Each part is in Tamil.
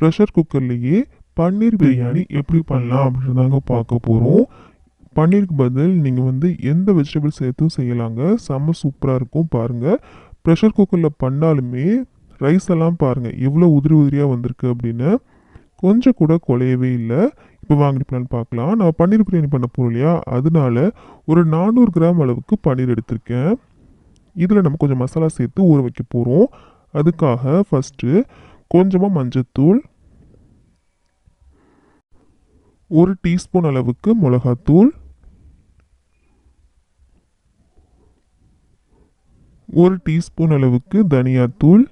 ப்ரெஷர் குக்கர்லேயே பன்னீர் பிரியாணி எப்படி பண்ணலாம் அப்படின்னு தாங்க பார்க்க போகிறோம் பன்னீருக்கு பதில் நீங்கள் வந்து எந்த வெஜிடபிள் சேர்த்தும் செய்யலாங்க. செம்ம சூப்பராக இருக்கும் பாருங்கள் ப்ரெஷர் குக்கரில் பண்ணாலுமே ரைஸ் எல்லாம் பாருங்கள் எவ்வளோ உதிரி உதிரியாக வந்திருக்கு அப்படின்னு. கொஞ்சம் கூட குலையவே இல்லை. இப்போ வாங்கிட்டு பிளான் பார்க்கலாம். நான் பன்னீர் பிரியாணி பண்ண போகிறோம் இல்லையா? அதனால ஒரு நானூறு கிராம் அளவுக்கு பன்னீர் எடுத்திருக்கேன். இதில் நம்ம கொஞ்சம் மசாலா சேர்த்து ஊற வைக்க போகிறோம் அதுக்காக ஃபஸ்ட்டு கொஞ்சமாக மஞ்சத்தூள் ஒரு டீஸ்பூன் அளவுக்கு மிளகாத்தூள் ஒரு டீஸ்பூன் அளவுக்கு தனியாத்தூள்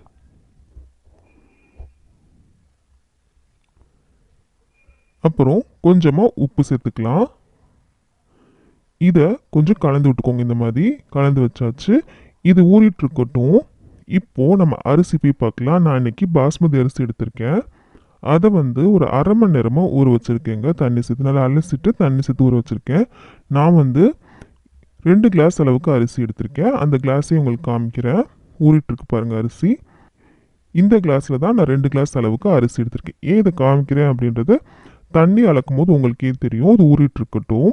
அப்புறம் கொஞ்சமாக உப்பு சேர்த்துக்கலாம். இதை கொஞ்சம் கலந்து விட்டுக்கோங்க இந்த மாதிரி. கலந்து வச்சாச்சு. இது ஊறிட்டு இருக்கட்டும். இப்போது நம்ம அரிசி போய் பார்க்கலாம். நான் இன்றைக்கி பாஸ்மதி அரிசி எடுத்திருக்கேன். அதை வந்து ஒரு அரை மணி நேரமாக ஊற வச்சுருக்கேங்க. தண்ணி சேர்த்து நல்லா அலசிட்டு தண்ணி சேர்த்து ஊற வச்சுருக்கேன். நான் வந்து ரெண்டு கிளாஸ் அளவுக்கு அரிசி எடுத்திருக்கேன். அந்த கிளாஸையும் உங்களுக்கு காமிக்கிறேன். ஊறிட்டுருக்கு பாருங்கள் அரிசி. இந்த கிளாஸில் தான் நான் ரெண்டு கிளாஸ் அளவுக்கு அரிசி எடுத்திருக்கேன். ஏன் இதை காமிக்கிறேன் அப்படின்றது தண்ணி அளக்கும் போது உங்களுக்கே தெரியும். அது ஊறிட்டு இருக்கட்டும்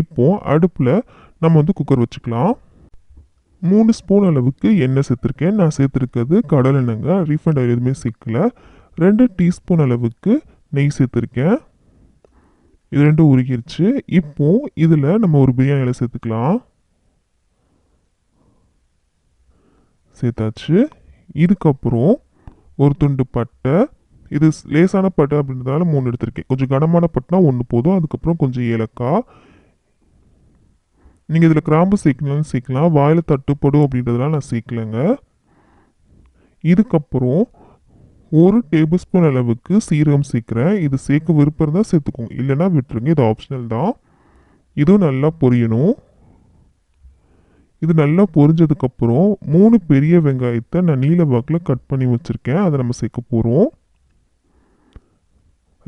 இப்போது அடுப்பில் நம்ம வந்து குக்கர் வச்சுக்கலாம். மூணு ஸ்பூன் அளவுக்கு எண்ணெய் சேர்த்துருக்கேன். நான் சேர்த்துருக்கிறது கடல் எண்ணெய்ங்க ரீஃபண்ட் ஆயில் எதுவுமே சேர்க்கல. ரெண்டு டீஸ்பூன் அளவுக்கு நெய் சேர்த்துருக்கேன். இது ரெண்டும் உருகிருச்சு. இப்போ இதில் நம்ம ஒரு பிரியாணி இலை சேர்த்துக்கலாம். சேர்த்தாச்சு. இதுக்கப்புறம் ஒரு துண்டு பட்டை. இது லேசான பட்டை அப்படின்றதால மூணு எடுத்திருக்கேன். கொஞ்சம் கனமான பட்டுனா ஒன்று போதும். அதுக்கப்புறம் கொஞ்சம் ஏலக்காய். நீங்கள் இதில் கிராம்பு சேர்க்கணும்னு சேர்க்கலாம். வாயில் தட்டுப்படும் அப்படின்றதெல்லாம் நான் சேர்க்கலைங்க. இதுக்கப்புறம் ஒரு டேபிள் ஸ்பூன் அளவுக்கு சீரகம் சேர்க்குறேன். இது சேர்க்க விருப்பம் இருந்தால் சேர்த்துக்கோங்க. இல்லைன்னா விட்டுருங்க. இது ஆப்ஷனல் தான். இதுவும் நல்லா பொரியணும். இது நல்லா பொரிஞ்சதுக்கப்புறம் மூணு பெரிய வெங்காயத்தை நான் நீல வாக்கில் கட் பண்ணி வச்சுருக்கேன். அதை நம்ம சேர்க்க போகிறோம்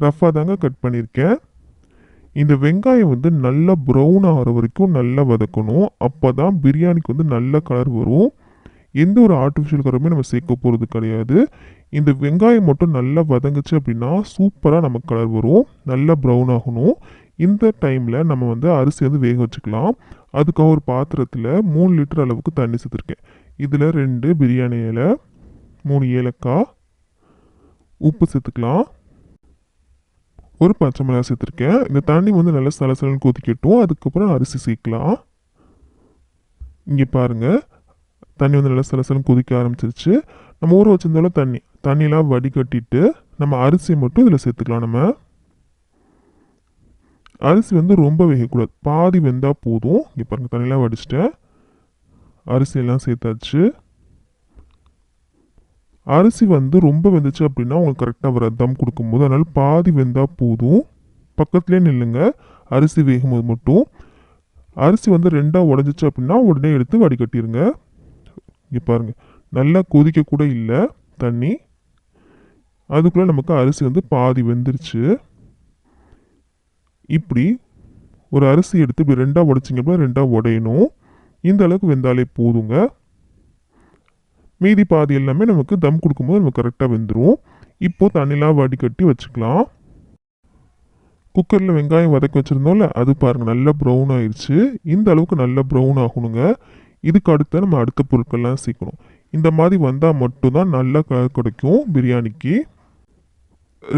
ரஃபாக தாங்க கட் பண்ணியிருக்கேன். இந்த வெங்காயம் வந்து நல்லா ப்ரௌன் ஆகிற வரைக்கும் நல்லா வதக்கணும். அப்போ தான் பிரியாணிக்கு வந்து நல்ல கலர் வரும். எந்த ஒரு ஆர்டிஃபிஷியல் கலருமே நம்ம சேர்க்க போகிறது கிடையாது. இந்த வெங்காயம் மட்டும் நல்லா வதங்குச்சு அப்படின்னா சூப்பராக நமக்கு கலர் வரும். நல்லா ப்ரௌன் ஆகணும். இந்த டைமில் நம்ம வந்து அரிசி வந்து வேக வச்சுக்கலாம். அதுக்காக ஒரு பாத்திரத்தில் மூணு லிட்டர் அளவுக்கு தண்ணி சேர்த்துருக்கேன். இதில் ரெண்டு பிரியாணி இலை மூணு ஏலக்காய் உப்பு சேர்த்துக்கலாம். ஒரு பச்சை மிளகா சேர்த்துருக்கேன் இந்த தண்ணி வந்து நல்லா சலசலன்னு கொதிக்கட்டும். அதுக்கப்புறம் அரிசி சேர்க்கலாம். இங்கே பாருங்கள் தண்ணி வந்து நல்லா சலசலன்னு கொதிக்க ஆரம்பிச்சிருச்சு. நம்ம ஊற வச்சிருந்தாலும் தண்ணி. தண்ணியெலாம் வடிகட்டிட்டு நம்ம அரிசி மட்டும் இதில் சேர்த்துக்கலாம் நம்ம. அரிசி வந்து ரொம்ப வேகக்கூடாது. பாதி வெந்தால் போதும். இங்கே பாருங்கள் தண்ணியெலாம் வடிச்சிட்டேன். அரிசியெல்லாம் சேர்த்தாச்சு. அரிசி வந்து ரொம்ப வெந்துச்சு அப்படின்னா உங்களுக்கு கரெக்டாக வர தம் கொடுக்கும்போது அதனால் பாதி வெந்தால் போதும். பக்கத்துலேயே நில்லுங்க. அரிசி வேகும்போது மட்டும். அரிசி வந்து ரெண்டாக உடஞ்சிச்சு அப்படின்னா உடனே எடுத்து வடிகட்டிடுங்க இங்கே பாருங்கள் நல்லா கொதிக்க கூட இல்லை தண்ணி. அதுக்குள்ளே நமக்கு அரிசி வந்து பாதி வெந்துருச்சு. இப்படி ஒரு அரிசி எடுத்து இப்படி ரெண்டாக உடைச்சிங்க அப்படின்னா ரெண்டாக உடையணும். இந்த அளவுக்கு வெந்தாலே போதுங்க. மீதி பாதி எல்லாமே நமக்கு தம் கொடுக்கும்போது நமக்கு கரெக்டாக வெந்துடும் இப்போது தண்ணிலாம் வடிகட்டி வச்சுக்கலாம். குக்கரில் வெங்காயம் வதக்கி வச்சுருந்தோம்ல அது பாருங்கள் நல்லா ப்ரௌன் ஆயிடுச்சு இந்த அளவுக்கு நல்லா ப்ரௌன் ஆகணுங்க. இதுக்கு அடுத்து நம்ம அடுத்த பொருட்கள்லாம் சேர்க்கணும். இந்த மாதிரி வந்தால் மட்டும்தான் நல்லா கிடைக்கும் பிரியாணிக்கு.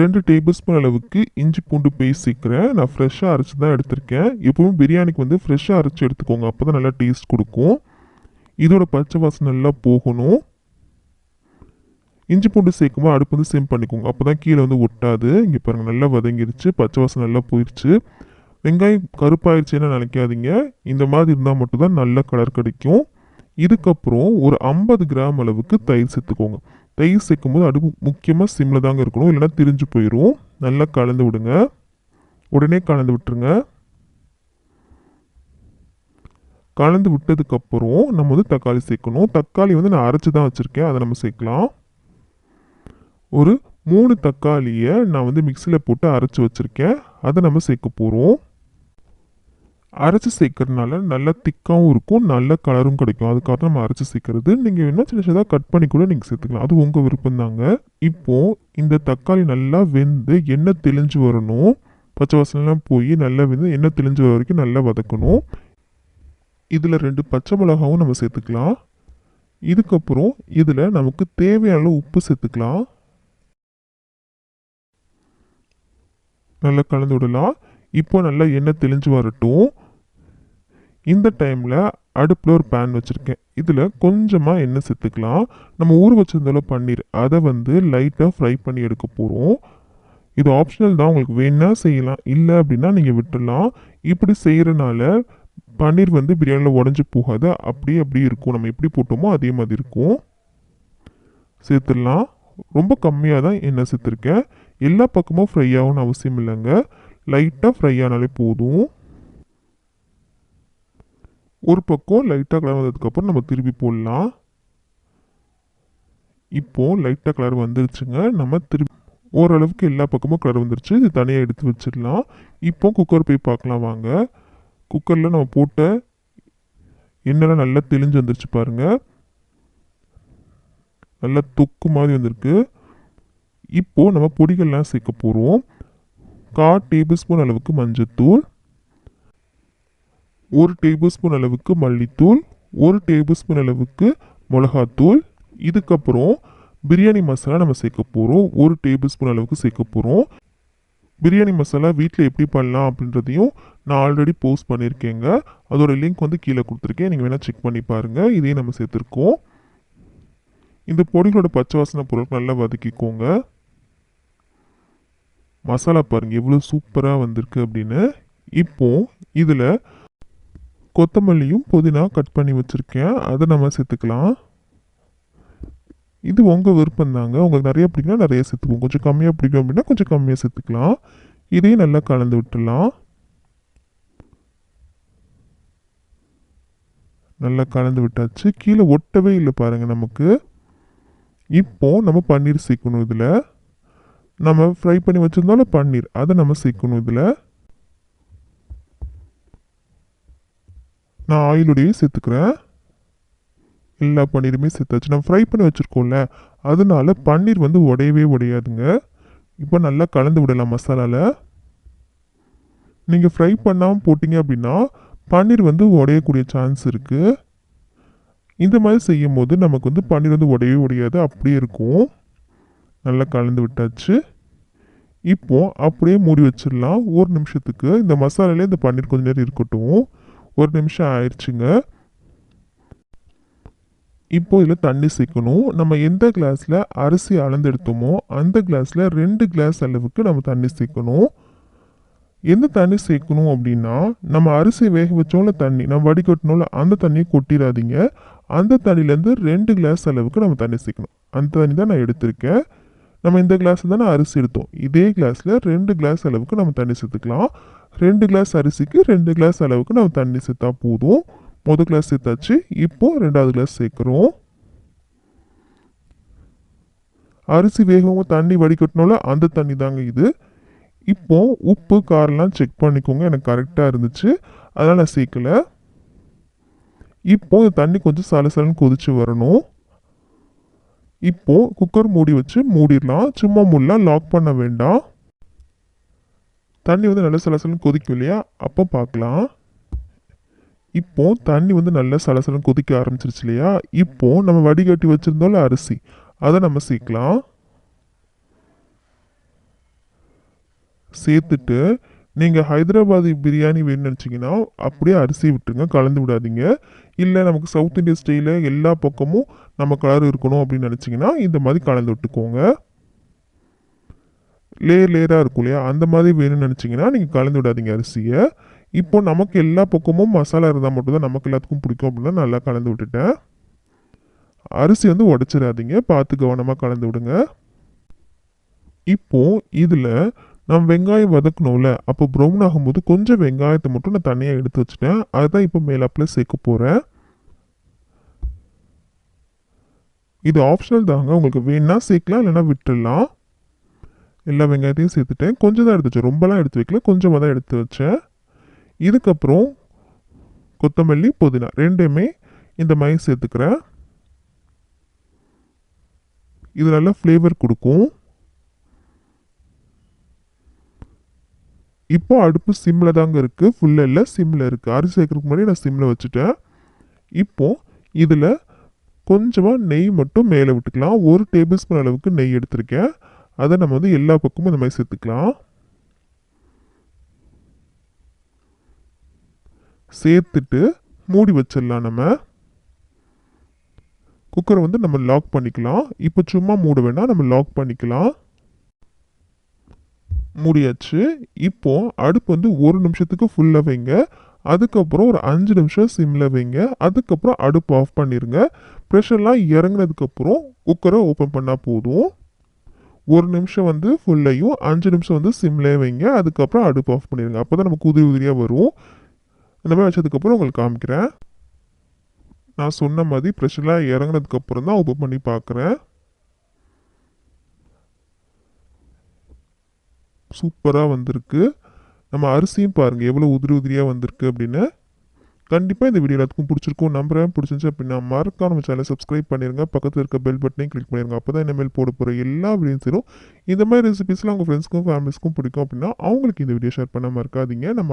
ரெண்டு டேபிள் ஸ்பூன் அளவுக்கு இஞ்சி பூண்டு பேஸ்ட் சேர்க்குறேன். நான் ஃப்ரெஷ்ஷாக அரைச்சி தான் எடுத்திருக்கேன். எப்பவும் பிரியாணிக்கு வந்து ஃப்ரெஷ்ஷாக அரைச்சி எடுத்துக்கோங்க. அப்போ தான் நல்லா டேஸ்ட் கொடுக்கும். இதோட பச்சை வாசனை நல்லா போகணும். இஞ்சி பூண்டு சேர்க்கும்போது அடுப்பு வந்து சிம் பண்ணிக்கோங்க. அப்போ தான் கீழே வந்து ஒட்டாது. இங்கே பாருங்கள் நல்லா வதங்கிருச்சு. பச்சை வாசம் நல்லா போயிடுச்சு வெங்காயம் கருப்பாயிருச்சுன்னு நினைக்காதீங்க. இந்த மாதிரி இருந்தால் மட்டும்தான் நல்ல கலர் கிடைக்கும். இதுக்கப்புறம் ஒரு ஐம்பது கிராம் அளவுக்கு தயிர் சேர்த்துக்கோங்க. தயிர் சேர்க்கும்போது அடுப்பு முக்கியமாக சிம்மில் தாங்க இருக்கணும். இல்லைன்னா திரிஞ்சு போயிடும் நல்லா கலந்து விடுங்க. உடனே கலந்து விட்டுருங்க. கலந்து விட்டதுக்கப்புறம் நம்ம வந்து தக்காளி சேர்க்கணும். தக்காளி வந்து நான் அரைச்சி தான் வச்சுருக்கேன். அதை நம்ம சேர்க்கலாம். ஒரு மூணு தக்காளியை நான் வந்து மிக்சியில் போட்டு அரைச்சி வச்சுருக்கேன். அதை நம்ம சேர்க்க போகிறோம் அரைச்சி சேர்க்கறதுனால நல்லா திக்காகவும் இருக்கும் நல்ல கலரும் கிடைக்கும். அதுக்காக நம்ம அரைச்சி சேர்க்கறது. நீங்கள் வேணால் சின்ன சின்னதாக கட் பண்ணி கூட நீங்கள் சேர்த்துக்கலாம். அது உங்கள் விருப்பம் தாங்க. இப்போது இந்த தக்காளி நல்லா வெந்து எண்ணெய் தெளிஞ்சு வரணும். பச்சை வாசனைலாம் போய் நல்லா வெந்து எண்ணெய் தெளிஞ்சு வர வரைக்கும் நல்லா வதக்கணும். இதில் ரெண்டு பச்சை மிளகாவும் நம்ம சேர்த்துக்கலாம். இதுக்கப்புறம் இதில் நமக்கு தேவையான அளவு உப்பு சேர்த்துக்கலாம். நல்லா கலந்து விடலாம். இப்போ நல்லா எண்ணெய் தெளிஞ்சு வரட்டும். இந்த டைமில் அடுப்பில் ஒரு பேன் வச்சுருக்கேன். இதில் கொஞ்சமாக எண்ணெய் சேர்த்துக்கலாம். நம்ம ஊற வச்சிருந்தாலும் பன்னீர். அதை வந்து லைட்டாக ஃப்ரை பண்ணி எடுக்க போகிறோம் இது ஆப்ஷனல் தான். உங்களுக்கு வேணா செய்யலாம். இல்லை அப்படின்னா நீங்கள் விட்டுடலாம். இப்படி செய்கிறனால பன்னீர் வந்து பிரியாணியில் உடஞ்சி போகாது. அப்படியே அப்படியே இருக்கும். நம்ம எப்படி போட்டோமோ அதே மாதிரி இருக்கும். சேர்த்துடலாம். ரொம்ப கம்மியாக தான் எண்ணெய் சேர்த்துருக்கேன். எல்லா பக்கமும் ஃப்ரை ஆகணும்னு அவசியம் இல்லைங்க. லைட்டாக ஃப்ரை ஆனாலே போதும். ஒரு பக்கம் லைட்டாக கலர் வந்ததுக்கப்புறம் நம்ம திருப்பி போடலாம். இப்போது லைட்டாக கலர் வந்துருச்சுங்க. நம்ம திருப்பி ஓரளவுக்கு எல்லா பக்கமும் கலர் வந்துருச்சு. இது தனியாக எடுத்து வச்சிடலாம். இப்போ குக்கர் போய் பார்க்கலாம் வாங்க. குக்கரில் நம்ம போட்ட எண்ணெய்லாம் நல்லா தெளிஞ்சு வந்துருச்சு பாருங்க. நல்லா தொக்கு மாதிரி வந்திருக்கு. இப்போ நம்ம பொடிகள்லாம் சேர்க்க போகிறோம் கால் டேபிள் ஸ்பூன் அளவுக்கு மஞ்சத்தூள். ஒரு டேபிள் ஸ்பூன் அளவுக்கு மல்லித்தூள். ஒரு டேபிள் ஸ்பூன் அளவுக்கு மிளகாத்தூள். இதுக்கப்புறம் பிரியாணி மசாலா நம்ம சேர்க்க போகிறோம் ஒரு டேபிள் ஸ்பூன் அளவுக்கு சேர்க்க போகிறோம் பிரியாணி மசாலா வீட்டில் எப்படி பண்ணலாம் அப்படின்றதையும் நான் ஆல்ரெடி போஸ்ட் பண்ணியிருக்கேங்க. அதோட லிங்க் வந்து கீழே கொடுத்துருக்கேன். நீங்கள் வேணால் செக் பண்ணி பாருங்கள் இதையும் நம்ம சேர்த்துருக்கோம். இந்த பொடிகளோட பச்சை வாசனை பொருட்கள் நல்லா வதக்கிக்கோங்க. மசாலா பாருங்கள் எவ்வளோ சூப்பராக வந்திருக்கு அப்படின்னு. இப்போது இதில் கொத்தமல்லியும் புதினா கட் பண்ணி வச்சுருக்கேன். அதை நம்ம சேர்த்துக்கலாம். இது உங்கள் விருப்பம் தாங்க. உங்களுக்கு நிறைய பிடிக்கும்னா நிறைய சேர்த்துக்குவோம் கொஞ்சம் கம்மியாக பிடிக்கும் அப்படின்னா கொஞ்சம் கம்மியாக சேர்த்துக்கலாம். இதையும் நல்லா கலந்து விட்டுடலாம். நல்லா கலந்து விட்டாச்சு. கீழே ஒட்டவே இல்லை பாருங்கள் நமக்கு. இப்போது நம்ம பன்னீர் சேர்க்கணும் இதில். நம்ம ஃப்ரை பண்ணி வச்சுருந்தாலும் பன்னீர். அதை நம்ம சேர்க்கணும் இதில். நான் ஆயிலுடையே சேர்த்துக்கிறேன். எல்லா பன்னீருமே சேர்த்தாச்சு. நம்ம ஃப்ரை பண்ணி வச்சுருக்கோம்ல அதனால பன்னீர் வந்து உடையவே உடையாதுங்க. இப்போ நல்லா கலந்து விடலாம் மசாலாவில் நீங்கள் ஃப்ரை பண்ணாமல் போட்டிங்க அப்படின்னா பன்னீர் வந்து உடையக்கூடிய சான்ஸ் இருக்குது இந்த மாதிரி செய்யும் போது நமக்கு வந்து பன்னீர் வந்து உடையவே உடையாது. அப்படியே இருக்கும். நல்லா கலந்து விட்டாச்சு. இப்போது அப்படியே மூடி வச்சிடலாம். ஒரு நிமிஷத்துக்கு இந்த மசாலாலே இந்த பன்னீர் கொஞ்ச நேரம் இருக்கட்டும். ஒரு நிமிஷம் ஆயிடுச்சுங்க. இப்போ இதில் தண்ணி சேர்க்கணும். நம்ம எந்த கிளாஸில் அரிசி அளந்து எடுத்தோமோ அந்த கிளாஸில் ரெண்டு கிளாஸ் அளவுக்கு நம்ம தண்ணி சேர்க்கணும். எந்த தண்ணி சேர்க்கணும் அப்படின்னா நம்ம அரிசி வேக வச்சோம்ல தண்ணி நம்ம வடிகட்டணும்ல அந்த தண்ணியை கொட்டிடாதீங்க. அந்த தண்ணியிலேருந்து ரெண்டு கிளாஸ் அளவுக்கு நம்ம தண்ணி சேர்க்கணும். அந்த தண்ணி தான் நான் எடுத்திருக்கேன். நம்ம இந்த கிளாஸில் தானே அரிசி எடுத்தோம். இதே கிளாஸில் ரெண்டு கிளாஸ் அளவுக்கு நம்ம தண்ணி சேர்த்துக்கலாம். ரெண்டு கிளாஸ் அரிசிக்கு ரெண்டு கிளாஸ் அளவுக்கு நம்ம தண்ணி சேர்த்தா போதும். மொதல் கிளாஸ் சேர்த்தாச்சு. இப்போ ரெண்டாவது கிளாஸ் சேர்க்குறோம். அரிசி வேகவும் தண்ணி வடிகட்டணும்ல அந்த தண்ணி தாங்க இது. இப்போ உப்பு காரெல்லாம் செக் பண்ணிக்கோங்க. எனக்கு கரெக்டாக இருந்துச்சு. அதனால் நான் சேர்க்கலை. இப்போ இந்த தண்ணி கொஞ்சம் சலசலன்னு கொதிச்சு வரணும். இப்போது குக்கர் மூடி வச்சு மூடிடலாம். சும்மா முள்ளாக லாக் பண்ண வேண்டாம். தண்ணி வந்து நல்லா சலசலன்னு கொதிக்கும் இல்லையா? அப்போ பார்க்கலாம். இப்போ தண்ணி வந்து நல்லா சலசலன்னு கொதிக்க ஆரம்பிச்சிருச்சு இல்லையா? இப்போ நம்ம வடிகட்டி வச்சுருந்தோம்ல அரிசி அதை நம்ம சேர்க்கலாம். சேர்த்துட்டு நீங்கள் ஹைதராபாதி பிரியாணி வேணும்னு நினச்சிங்கன்னா அப்படியே அரிசி விட்டுருங்க கலந்து விடாதீங்க. இல்லை நமக்கு சவுத் இந்தியா ஸ்டைலில் எல்லா பக்கமும் நம்ம கலர் இருக்கணும் அப்படின்னு நினச்சிங்கன்னா இந்த மாதிரி கலந்து விட்டுக்கோங்க. லேயர் லேயராக இருக்கும் இல்லையா? அந்த மாதிரி வேணும்னு நினச்சிங்கன்னா நீங்கள் கலந்து விடாதீங்க அரிசியை. இப்போ நமக்கு எல்லா பக்கமும் மசாலா இருந்தால் மட்டும்தான் நமக்கு எல்லாத்துக்கும் பிடிக்கும் அப்படின்னா நல்லா கலந்து விட்டுட்டேன். அரிசி வந்து உடச்சிடாதீங்க. பார்த்து கவனமாக கலந்து விடுங்க. இப்போ இதில் நம்ம வெங்காயம் வதக்கணும்ல அப்போ ப்ரௌன் ஆகும்போது கொஞ்சம் வெங்காயத்தை மட்டும் நான் தனியாக எடுத்து வச்சுட்டேன். அதுதான் இப்போ மேலாப்பில் சேர்க்க போகிறேன் இது ஆப்ஷனல் தாங்க. உங்களுக்கு வேணா சேர்க்கலாம் இல்லைன்னா விட்டுடலாம். எல்லா வெங்காயத்தையும் சேர்த்துட்டேன். கொஞ்சம் தான் எடுத்து வச்சேன். ரொம்பலாம் எடுத்து வைக்கல. கொஞ்சமாக தான் எடுத்து வச்சேன். இதுக்கப்புறம் கொத்தமல்லி புதினா ரெண்டுமே இந்த மாதிரி சேர்த்துக்கிறேன். இது நல்லா ஃப்ளேவர் கொடுக்கும். இப்போ அடுப்பு சிம்மில் தாங்க இருக்குது ஃபுல்லாக இல்லை சிம்மில் இருக்குது அரிசி சேர்க்கறதுக்கு முன்னாடி நான் சிம்மில் வச்சுட்டேன். இப்போது இதில் கொஞ்சமாக நெய் மட்டும் மேலே விட்டுக்கலாம். ஒரு டேபிள் ஸ்பூன் அளவுக்கு நெய் எடுத்திருக்கேன். அதை நம்ம வந்து எல்லா பக்கமும் இந்த மாதிரி சேர்த்துக்கலாம். சேர்த்துட்டு மூடி வச்சிடலாம் நம்ம. குக்கரை வந்து நம்ம லாக் பண்ணிக்கலாம். இப்போ சும்மா மூட வேணால் நம்ம லாக் பண்ணிக்கலாம். மூடியாச்சு. இப்போ அடுப்பு வந்து ஒரு நிமிஷத்துக்கு ஃபுல்லாக வைங்க. அதுக்கப்புறம் ஒரு அஞ்சு நிமிஷம் சிம்மில் வைங்க. அதுக்கப்புறம் அடுப்பு ஆஃப் பண்ணிடுங்க ப்ரெஷர்லாம் இறங்கினதுக்கப்புறம் குக்கரை ஓப்பன் பண்ணால் போதும். ஒரு நிமிஷம் வந்து ஃபுல்லையும் அஞ்சு நிமிஷம் வந்து சிம்லே வைங்க. அதுக்கப்புறம் அடுப்பு ஆஃப் பண்ணிடுங்க அப்போ தான் நமக்கு உதிரி உதிரியாக வரும். இந்த மாதிரி வச்சதுக்கப்புறம் உங்களுக்கு காமிக்கிறேன். நான் சொன்ன மாதிரி ப்ரெஷர்லாம் இறங்கினதுக்கப்புறம் தான் ஓப்பன் பண்ணி பார்க்குறேன். சூப்பராக வந்திருக்கு. நம்ம அரிசியும் பாருங்கள் எவ்வளோ உதிரி உதிரியாக வந்திருக்கு அப்படின்னு. கண்டிப்பாக இந்த வீடியோ எல்லாத்துக்கும் பிடிச்சிருக்கும். நம்புறேன் பிடிச்சிருந்துச்சு அப்படின்னா மறக்காம நம்ம சேனலை சப்ஸ்கிரைப் பண்ணிடுங்க பக்கத்தில் இருக்க பெல் பட்டனையும் கிளிக் பண்ணிடுங்க அப்போ தான் இனிமேல் போட போகிற எல்லா வீடியோஸும் இந்த மாதிரி ரெசிபிஸ்லாம் உங்கள் ஃப்ரெண்ட்ஸ்க்கும் ஃபேமிலிஸ்க்கும் பிடிக்கும் அப்படின்னா அவங்களுக்கு இந்த வீடியோ ஷேர் பண்ணாமல் இருக்காதீங்க. நம்ம